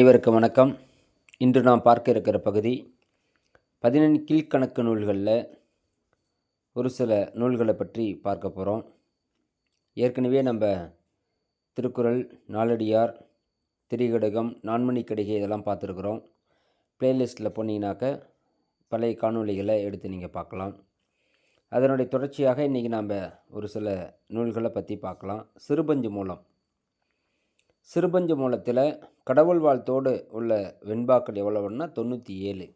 அனைவருக்கு வணக்கம். இன்று நாம் பார்க்க இருக்கிற பகுதி பதினெண் கீழ்கணக்கு நூல்களில் ஒரு சில நூல்களை பற்றி பார்க்க போகிறோம் ஏற்கனவே நம்ம திருக்குறள் நாலடியார் திரிகடகம் நான்மணி கடிகை இதெல்லாம் பார்த்துருக்குறோம். பிளேலிஸ்ட்டில் போனீங்கன்னாக்க பழைய காணொளிகளை எடுத்து நீங்கள் பார்க்கலாம். அதனுடைய தொடர்ச்சியாக இன்றைக்கி நாம் ஒரு சில நூல்களை பற்றி பார்க்கலாம். சிறுபஞ்சு மூலம். சிறுபஞ்ச மூலத்தில் கடவுள் வாழ்த்தோடு உள்ள வெண்பாக்கள் எவ்வளவுன்னா தொண்ணூற்றி ஏழு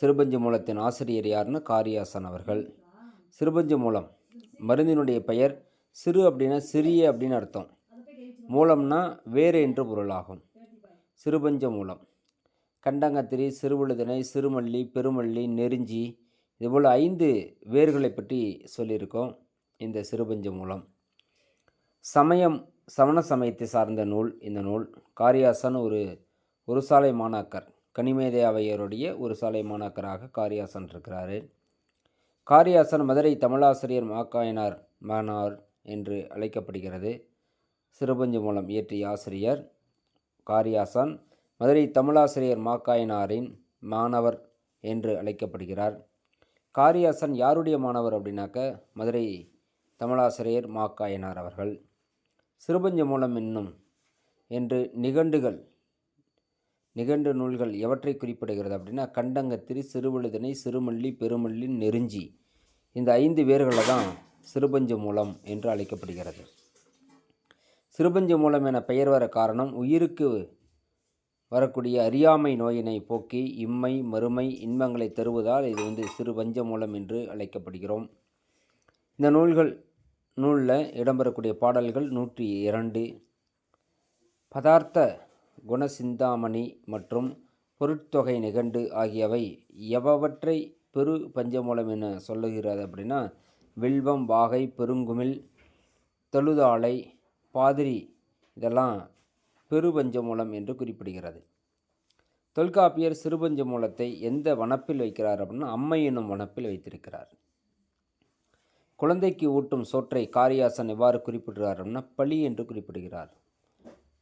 சிறுபஞ்ச மூலத்தின் ஆசிரியர் யாருன்னா காரியாசன் அவர்கள். சிறுபஞ்ச மூலம். மருந்தினுடைய பெயர் சிறு அப்படின்னா சிறிய அப்படின்னு அர்த்தம். மூலம்னா வேறு என்று பொருளாகும். சிறுபஞ்ச மூலம். கண்டங்கத்திரி சிறுவழுதனை சிறுமல்லி பெருமல்லி நெருஞ்சி இதுபோல் ஐந்து வேர்களை பற்றி சொல்லியிருக்கோம் இந்த சிறுபஞ்ச மூலம். சமயம் சமண சமயத்தை சார்ந்த நூல். இந்த நூல் காரியாசன் ஒரு ஒரு சாலை மாணாக்கர். கனிமேதை அவையருடைய ஒரு சாலை மாணாக்கராக காரியாசன் இருக்கிறார். காரியாசன் மதுரை தமிழாசிரியர் மாக்காயனார் மானார் என்று அழைக்கப்படுகிறது. சிறுபஞ்சு மூலம் இயற்றிய ஆசிரியர் காரியாசன் மதுரை தமிழாசிரியர் மாக்காயனாரின் மாணவர் என்று அழைக்கப்படுகிறார். காரியாசன் யாருடைய மாணவர் அப்படின்னாக்க மதுரை தமிழாசிரியர் மாக்காயனார் அவர்கள். சிறுபஞ்ச மூலம் என்னும் என்று நிகண்டுகள் நிகண்டு நூல்கள் எவற்றை குறிப்பிடுகிறது அப்படின்னா கண்டங்கத்திரி சிறுவழுதனை சிறுமல்லி பெருமல்லி நெருஞ்சி இந்த ஐந்து வேர்களை தான் சிறுபஞ்ச மூலம் என்று அழைக்கப்படுகிறது. சிறுபஞ்ச மூலம் என பெயர் வர காரணம் உயிருக்கு வரக்கூடிய அறியாமை நோயினை போக்கி இம்மை மறுமை இன்பங்களை தருவதால் இது வந்து சிறுபஞ்ச மூலம் என்று அழைக்கப்படுகிறோம். இந்த நூல்கள் நூலில் இடம்பெறக்கூடிய பாடல்கள் நூற்றி இரண்டு. பதார்த்த குணசிந்தாமணி மற்றும் பொருட்தொகை நிகண்டு ஆகியவை எவவற்றை பெரு பஞ்சமூலம் என சொல்லுகிறது அப்படின்னா வில்வம் வாகை பெருங்குமிழ் தொழுதாளை பாதிரி இதெல்லாம் பெரு பஞ்சமூலம் என்று குறிப்பிடுகிறது. தொல்காப்பியர் சிறுபஞ்ச மூலத்தை எந்த வனப்பில் வைக்கிறார் அப்படின்னா அம்மை என்னும் வனப்பில் வைத்திருக்கிறார். குழந்தைக்கு ஊட்டும் சோற்றை காரியாசன் எவ்வாறு குறிப்பிடுகிறார் அப்படின்னா பழி என்று குறிப்பிடுகிறார்.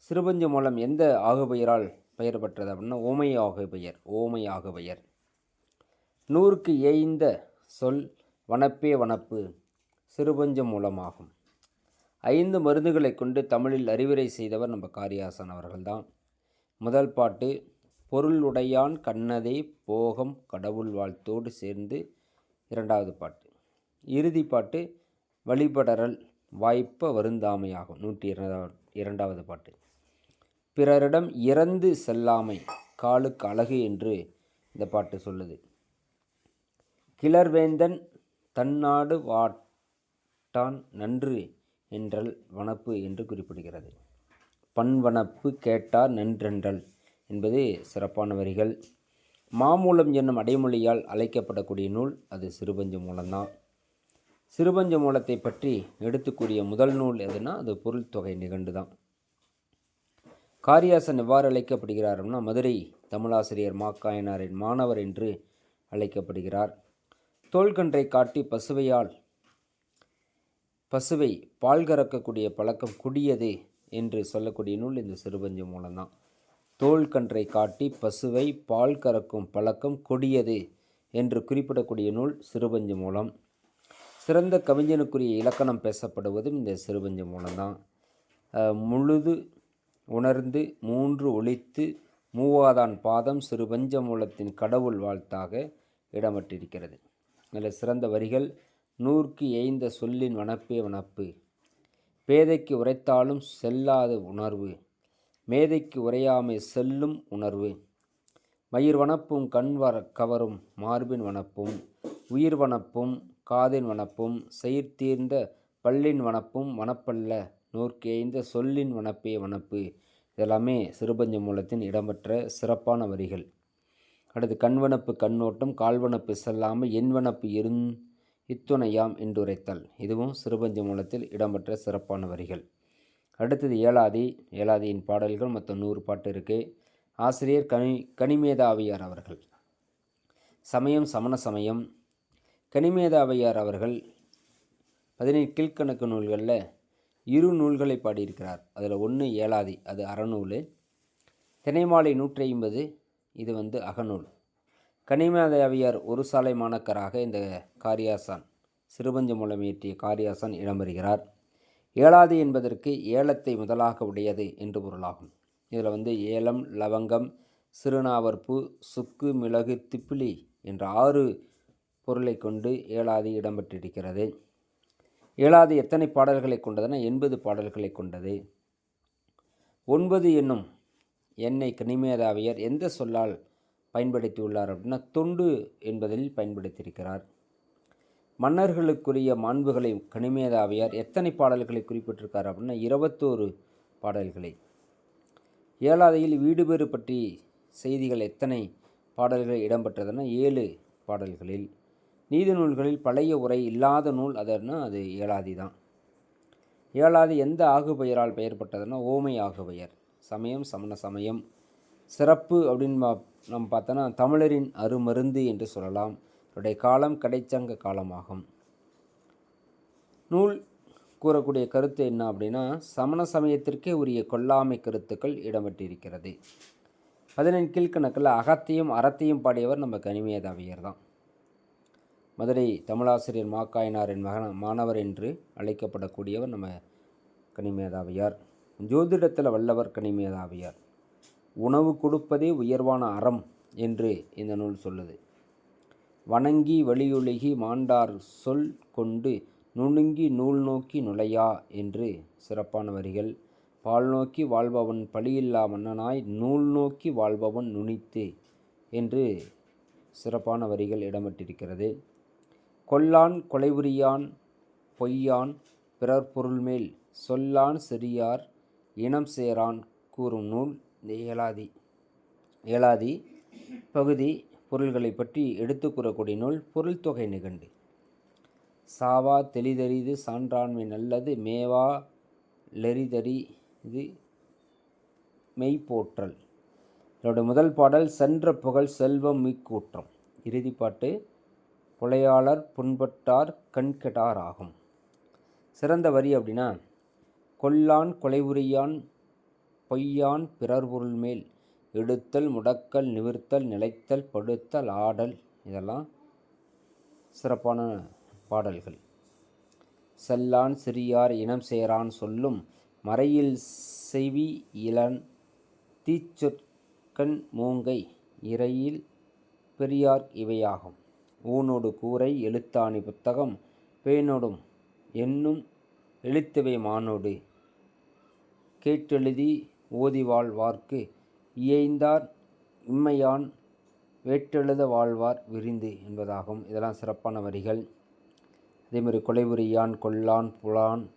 சிறுபஞ்சு மூலம் எந்த ஆகுபெயரால் பெயர் பெற்றது அப்படின்னா ஓமை ஆகுபெயர் ஓமை ஆகுபெயர். நூறுக்கு ஏய்ந்த சொல் வனப்பே வனப்பு சிறுபஞ்சம் மூலமாகும். ஐந்து மருந்துகளை கொண்டு தமிழில் அறிவுரை செய்தவர் நம்ம காரியாசன் அவர்கள்தான். முதல் பாட்டு பொருள் உடையான் கண்ணதே போகம் கடவுள் வாழ்த்தோடு சேர்ந்து இரண்டாவது பாட்டு. இறுதி பாட்டு வழிபடறல் வாய்ப்ப வருந்தாமையாகும். நூற்றி இரண்டாவது இரண்டாவது பாட்டு. பிறரிடம் இறந்து செல்லாமை காலுக்கு அழகு என்று இந்த பாட்டு சொல்லுது. கிளர்வேந்தன் தன்னாடு வாட்டான் நன்று என்றல் வனப்பு என்று குறிப்பிடுகிறது. பண்வனப்பு கேட்டார் நன்றென்றல் என்பது சிறப்பான வரிகள். மாமூலம் என்னும் அடைமொழியால் அழைக்கப்படக்கூடிய நூல் அது சிறுபஞ்சு மூலம்தான். சிறுபஞ்ச மூலத்தை பற்றி எடுத்துக்கூடிய முதல் நூல் எதுனா அது பொருள் தொகை நிகண்டு தான் காரியாசன் எவ்வாறு அழைக்கப்படுகிறார்னா மதுரை தமிழாசிரியர் மாக்காயனாரின் மாணவர் என்று அழைக்கப்படுகிறார். தோல்கன்றை காட்டி பசுவையால் பசுவை பால் கறக்கக்கூடிய பழக்கம் குடியது என்று சொல்லக்கூடிய நூல் இந்த சிறுபஞ்ச மூலம்தான். தோல்கன்றை காட்டி பசுவை பால் கறக்கும் பழக்கம் கொடியது என்று குறிப்பிடக்கூடிய நூல் சிறுபஞ்சு மூலம். சிறந்த கவிஞனுக்குரிய இலக்கணம் பேசப்படுவதும் இந்த சிறுபஞ்சு மூலம்தான். முழுது உணர்ந்து மூன்று ஒழித்து மூவாதான் பாதம் சிறுபஞ்ச மூலத்தின் கடவுள் வாழ்த்தாக இடம்பெற்றிருக்கிறது. அதில் சிறந்த வரிகள் நூற்கு எய்ந்த சொல்லின் வனப்பே வனப்பு பேதைக்கு உரைத்தாலும் செல்லாத உணர்வு மேதைக்கு உரையாமை செல்லும் உணர்வு மயிர் வனப்பும் கண் வர கவரும் மார்பின் வனப்பும் உயிர் வனப்பும் காதின் வனப்பும் செயிர்தீர்ந்த பல்லின் வனப்பும் வனப்பல்ல. நோர்க்கேய்ந்த சொல்லின் வனப்பே வனப்பு. இதெல்லாமே சிறுபஞ்ச மூலத்தின் இடம்பெற்ற சிறப்பான வரிகள். அடுத்து கண்வனப்பு கண்ணோட்டம் கால்வனப்பு செல்லாமல் எண்வனப்பு இருந் இத்துணையாம் என்றுரைத்தல். இதுவும் சிறுபஞ்ச மூலத்தில் இடம்பெற்ற சிறப்பான வரிகள். அடுத்தது ஏழாதி. ஏழாதியின் பாடல்கள் மொத்தம் நூறு பாட்டு இருக்குது ஆசிரியர் கனி கனிமேதாவியார் அவர்கள். சமயம் சமண சமயம். கனிமேதாவையார் அவர்கள் பதினேழு கீழ்கணக்கு நூல்களில் இரு நூல்களை பாடியிருக்கிறார். அதில் ஒன்று ஏழாதி அது அறநூல். தினைமாலை நூற்றி ஐம்பது இது வந்து அகநூல். கனிமேதாவியார் ஒரு சாலை மாணக்கராக இந்த காரியாசான் சிறுபஞ்சமூலம் இயற்றிய காரியாசான் இடம்பெறுகிறார் ஏழாதி என்பதற்கு ஏலத்தை முதலாக உடையது என்று பொருளாகும். இதில் வந்து ஏலம் லவங்கம் சிறுநாவற்பு சுக்கு மிளகு திப்பிலி என்ற ஆறு பொருளை கொண்டு ஏழாது இடம்பெற்றிருக்கிறது ஏழாது எத்தனை பாடல்களை கொண்டதுன்னா எண்பது பாடல்களை கொண்டது. ஒன்பது என்னும் எண்ணை கனிமேதாவியர் எந்த சொல்லால் பயன்படுத்தியுள்ளார் அப்படின்னா தொண்டு என்பதில் பயன்படுத்தியிருக்கிறார். மன்னர்களுக்குரிய மாண்புகளை கனிமேதாவியார் எத்தனை பாடல்களை குறிப்பிட்டிருக்கார் அப்படின்னா இருபத்தோரு பாடல்களை. ஏழாதையில் வீடுபேறு பற்றி செய்திகள் எத்தனை பாடல்கள் இடம்பெற்றதுன்னா ஏழு பாடல்களில் நீதி நூல்களில் பழைய உரை இல்லாத நூல் அதன்னா அது ஏழாதி தான். ஏழாதி எந்த ஆகு பெயரால் பெயர் பட்டதுன்னா ஓமை ஆகு பெயர் சமயம் சமண சமயம். சிறப்பு அப்படின்னு நம்ம பார்த்தோன்னா தமிழரின் அருமருந்து என்று சொல்லலாம். அவருடைய காலம் கடைச்சங்க காலமாகும். நூல் கூறக்கூடிய கருத்து என்ன அப்படின்னா சமண சமயத்திற்கே உரிய கொல்லாமை கருத்துக்கள் இடம்பெற்றிருக்கிறது. பதினெண் கீழ்கணக்கில் அகத்தையும் அறத்தையும் பாடியவர் நம்ம கனிமேதாவியர் தான். மதுரை தமிழாசிரியர் மாக்காயனாரின் மகன மாணவர் என்று அழைக்கப்படக்கூடியவர் நம்ம கனிமேதாவியார். ஜோதிடத்தில் வல்லவர் கனிமேதாவியார். உணவு கொடுப்பதே உயர்வான அறம் என்று இந்த நூல் சொல்லுது. வணங்கி வழியொழுகி மாண்டார் சொல் கொண்டு நுணுங்கி நூல் நோக்கி நுழையா என்று சிறப்பான வரிகள். பால் நோக்கி வாழ்பவன் பழியில்லா மன்னனாய் நூல் நோக்கி வாழ்பவன் நுனித்து என்று சிறப்பான வரிகள் இடம்பெற்றிருக்கிறது. கொல்லான் கொலைபுரியான் பொய்யான் பிறர் பொருள்மேல் சொல்லான் செறியார் இனம் சேரான் கூறும் நூல் இந்த ஏலாதி ஏலாதி பகுதி பொருள்களை பற்றி எடுத்து கூறக்கூடிய நூல் பொருள் தொகை நிகண்டு. சாவா தெளிதறிது சான்றாண்மை நல்லது மேவா லெரிதறி இது மெய்ப்போற்றல். இதோட முதல் பாடல் சென்ற புகழ் செல்வம் மீக்கூற்றம் இறுதிப்பாட்டு புலையாளர் புண்பட்டார் கண்கெட்டார் ஆகும் சிறந்த வரி அப்படின்னா கொல்லான் கொலைவுரியான் பொய்யான் பிறர் பொருள் மேல் எடுத்தல் முடக்கல் நிவிர்த்தல் நிலைத்தல் படுத்தல் ஆடல். இதெல்லாம் சிறப்பான பாடல்கள். செல்லான் சிறியார் இனம் சேரான் சொல்லும் மறையில் செவி இளன் தீச்சொற்கண் மூங்கை இறையில் பெரியார் இவையாகும். ஊனோடு கூரை எழுத்தாணி புத்தகம் பேனோடும் என்னும் எழுத்தவை மானோடு. கேட்டெழுதி ஓதி வாழ்வார்க்கு இயைந்தார் இம்மையான் வேட்டெழுத வாழ்வார் விரிந்து என்பதாகும். இதெல்லாம் சிறப்பான வரிகள். அதேமாதிரி கொலைபுரியான் கொல்லான் புலான்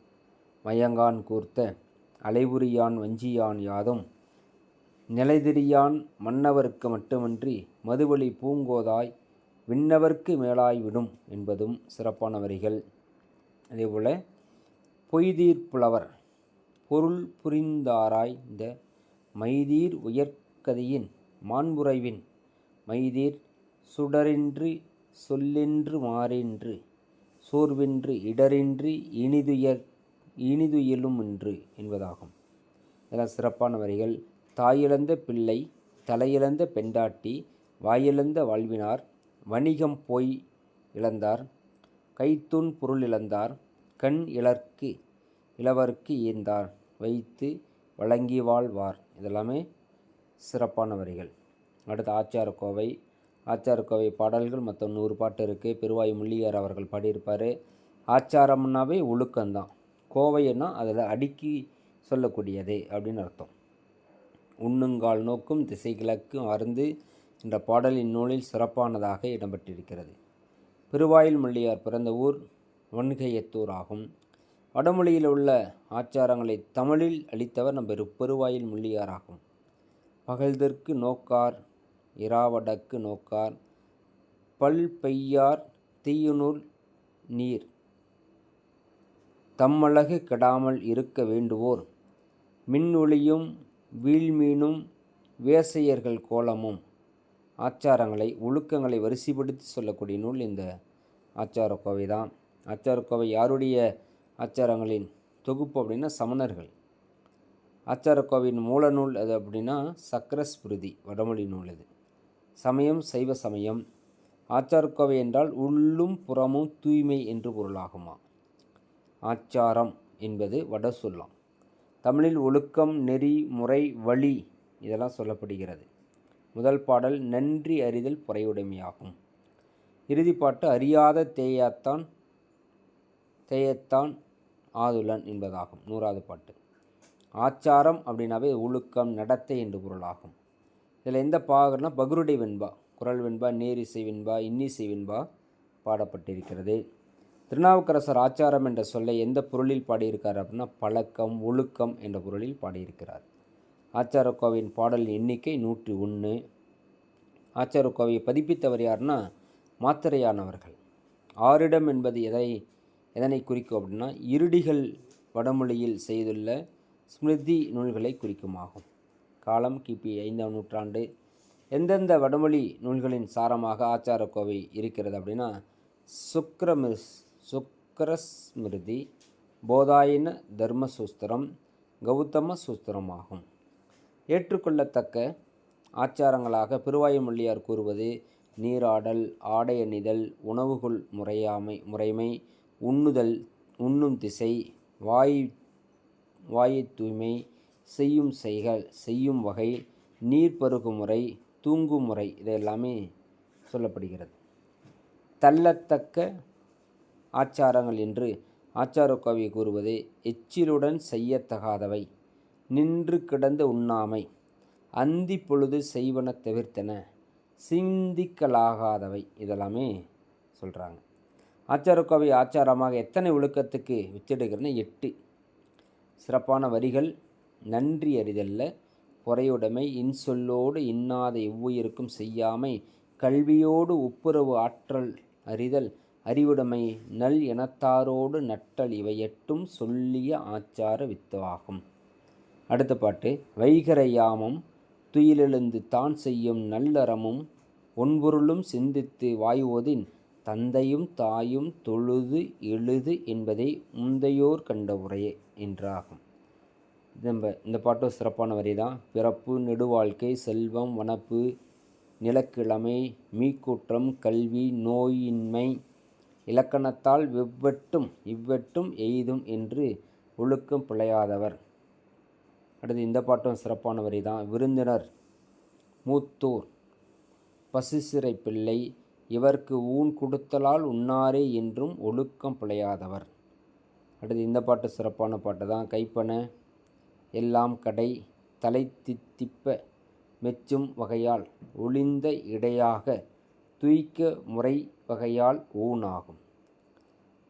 மயங்கான் கூர்த்த அலைபுரியான் வஞ்சியான் யாதும் நிலைதிரியான் மன்னவருக்கு மட்டுமின்றி மதுவழி பூங்கோதாய் விண்ணவர்க்கு மேலாய்விடும் என்பதும் சிறப்பான வரிகள். அதேபோல் பொய்தீர் புலவர் பொருள் புரிந்தாராய் இந்த மைதீர் உயர்கதியின் மாண்புறைவின் மைதீர் சுடரின்றி சொல்லின்று மாறின்று சோர்வின்றி இடரின்றி இனிதுயர் இனிதுயிலுமின்று என்பதாகும். இதெல்லாம் சிறப்பான வரிகள் தாயிழந்த பிள்ளை தலையிழந்த பெண்டாட்டி வாயிழந்த வாழ்வினார் வணிகம் போய் இழந்தார் கைத்துண் பொருள் இழந்தார் கண் இழற்கு இளவருக்கு ஈந்தார் வைத்து வழங்கி வாழ்வார். இதெல்லாமே சிறப்பான வரிகள். அடுத்து ஆச்சார கோவை ஆச்சார கோவை பாடல்கள் மொத்தம் நூறு பாட்டு இருக்குது பெருவாய் முள்ளியார் அவர்கள் பாடியிருப்பார். ஆச்சாரம்னாவே ஒழுக்கம்தான். கோவைன்னா அதில் அடுக்கி சொல்லக்கூடியது அப்படின்னு அர்த்தம். உண்ணுங்கால் நோக்கும் திசை கிழக்கும் அருந்து என்ற பாடலின் நூலில் சிறப்பானதாக இடம்பெற்றிருக்கிறது. பெருவாயில் முள்ளியார் பிறந்த ஊர் வன்கையத்தூர் ஆகும். வடமொழியில் உள்ள ஆச்சாரங்களை தமிழில் அளித்தவர் நம் பெரு பெருவாயில் முள்ளியார் ஆகும். பகல்தற்கு நோக்கார் இராவடக்கு நோக்கார் பல் பெய்யார் தீயுநூல் நீர். தம்மழகு கெடாமல் இருக்க வேண்டுவோர் மின் ஒளியும் வீழ்மீனும் வேசையர்கள் கோலமும். ஆச்சாரங்களை ஒழுக்கங்களை வரிசைப்படுத்தி சொல்லக்கூடிய நூல் இந்த ஆச்சாரக்கோவை தான். ஆச்சாரக்கோவை யாருடைய ஆச்சாரங்களின் தொகுப்பு அப்படின்னா சமணர்கள். ஆச்சாரக்கோவையின் மூல நூல் அது அப்படின்னா சக்கரஸ்பிருதி வடமொழி நூல் இது. சமயம் சைவ சமயம். ஆச்சாரக்கோவை என்றால் உள்ளும் புறமும் தூய்மை என்று பொருளாகுமா? ஆச்சாரம் என்பது வட சொல்லாம். தமிழில் ஒழுக்கம் நெறி முறை வழி இதெல்லாம் சொல்லப்படுகிறது. முதல் பாடல் நன்றி அறிதல் புறையுடைமையாகும் இறுதிப்பாட்டு அறியாத தேயாத்தான் தேயத்தான் ஆதுலன் என்பதாகும். நூறாவது பாட்டு. ஆச்சாரம் அப்படின்னாவே ஒழுக்கம் நடத்தை என்று பொருளாகும். இதில் எந்த பாகம்னா பகுருடை வெண்பா குரல் வெண்பா நேரிசை வெண்பா இன்னிசை வெண்பா பாடப்பட்டிருக்கிறது. திருநாவுக்கரசர் ஆச்சாரம் என்ற சொல்லை எந்த பொருளில் பாடியிருக்கார் அப்படின்னா பழக்கம் ஒழுக்கம் என்ற பொருளில் பாடியிருக்கிறார். ஆச்சாரக்கோவையின் பாடல் எண்ணிக்கை நூற்றி ஒன்று. ஆச்சாரக்கோவையை பதிப்பித்தவர் யாருன்னா மாத்திரையானவர்கள் ஆரிடம் என்பது எதை எதனை குறிக்கும் அப்படின்னா இருடிகள் வடமொழியில் செய்துள்ள ஸ்மிருதி நூல்களை குறிக்குமாகும். காலம் கிபி ஐந்தாம் நூற்றாண்டு. எந்தெந்த வடமொழி நூல்களின் சாரமாக ஆச்சாரக்கோவை இருக்கிறது அப்படின்னா சுக்ரமிஸ் சுக்கரஸ்மிருதி போதாயின தர்மசூஸ்திரம் கௌதம சூஸ்திரமாகும் ஏற்றுக்கொள்ளத்தக்க ஆச்சாரங்களாக பெருவாயுமொழியார் கூறுவது நீராடல் ஆடை அணிதல் உணவுகள் முறையாமை முறைமை உண்ணுதல் உண்ணும் திசை வாய் வாயை தூய்மை செய்யும் செய்கள் செய்யும் வகை நீர் பருகும் முறை தூங்கும் முறை இதெல்லாமே சொல்லப்படுகிறது. தள்ளத்தக்க ஆச்சாரங்கள் என்று ஆச்சாரக்கோவை கூறுவது எச்சிலுடன் செய்யத்தகாதவை நின்று கிடந்த உண்ணாமை. அந்தி பொழுது செய்வன தவிர்த்தன. சிந்திக்கலாகாதவை. இதெல்லாமே சொல்கிறாங்க ஆச்சாரக்கோவை ஆச்சாரமாக எத்தனை ஒழுக்கத்துக்கு வித்திடுகிறதுனா எட்டு. சிறப்பான வரிகள். நன்றி அறிதல்ல. பொறையுடைமை. இன்சொல்லோடு இன்னாத எவ்வுயிருக்கும் செய்யாமை. கல்வியோடு ஒப்புரவு ஆற்றல் அறிதல். அறிவுடைமை நல் இனத்தாரோடு நட்டல். இவை எட்டும் சொல்லிய ஆச்சார வித்துவாகும். அடுத்த பாட்டு. வைகரையாமம் துயிலெழுந்து தான் செய்யும் நல்லறமும் ஒன்பொருளும் சிந்தித்து வாயுவதின் தந்தையும் தாயும் தொழுது எழுது என்பதை முந்தையோர் கண்ட உரையே என்றாகும். நம்ம இந்த பாட்டும் சிறப்பான வரி தான். பிறப்பு நெடுவாழ்க்கை செல்வம் வனப்பு நிலக்கிழமை மீக்கூற்றம் கல்வி நோயின்மை இலக்கணத்தால் வெவ்வெட்டும் இவ்வெட்டும் எய்தும் என்று ஒழுக்கம் பிழையாதவர். அடுத்து இந்த பாட்டும் சிறப்பான வரி தான் விருந்தினர் மூத்தூர் பசிசிறை பிள்ளை இவர்க்கு ஊன் கொடுத்தலால் உண்ணாரே என்றும் ஒழுக்கம் பிழையாதவர். அடுத்து இந்த பாட்டு சிறப்பான பாட்டு தான். கைப்பன எல்லாம் கடை தலை தித்திப்ப மெச்சும் வகையால் ஒளிந்த இடையாக துய்க்க முறை வகையால் ஊனாகும்.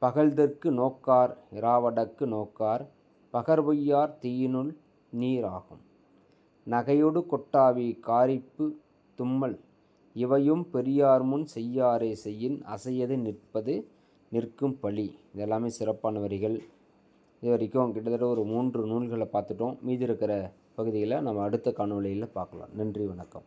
பகல்தற்கு நோக்கார் இராவடக்கு நோக்கார் பகர்பொய்யார் தீயினுள் நீராகும். நகையொடு கொட்டாவி காரிப்பு தும்மல் இவையும் பெரியார் முன் செய்யாரே செய்யின் அசையது நிற்பது நிற்கும் பழி. இதெல்லாமே சிறப்பான வரிகள். இது வரைக்கும் கிட்டத்தட்ட ஒரு மூன்று நூல்களை பார்த்துட்டோம். மீதி இருக்கிற பகுதிகளை நம்ம அடுத்த காணொளியில் பார்க்கலாம். நன்றி வணக்கம்.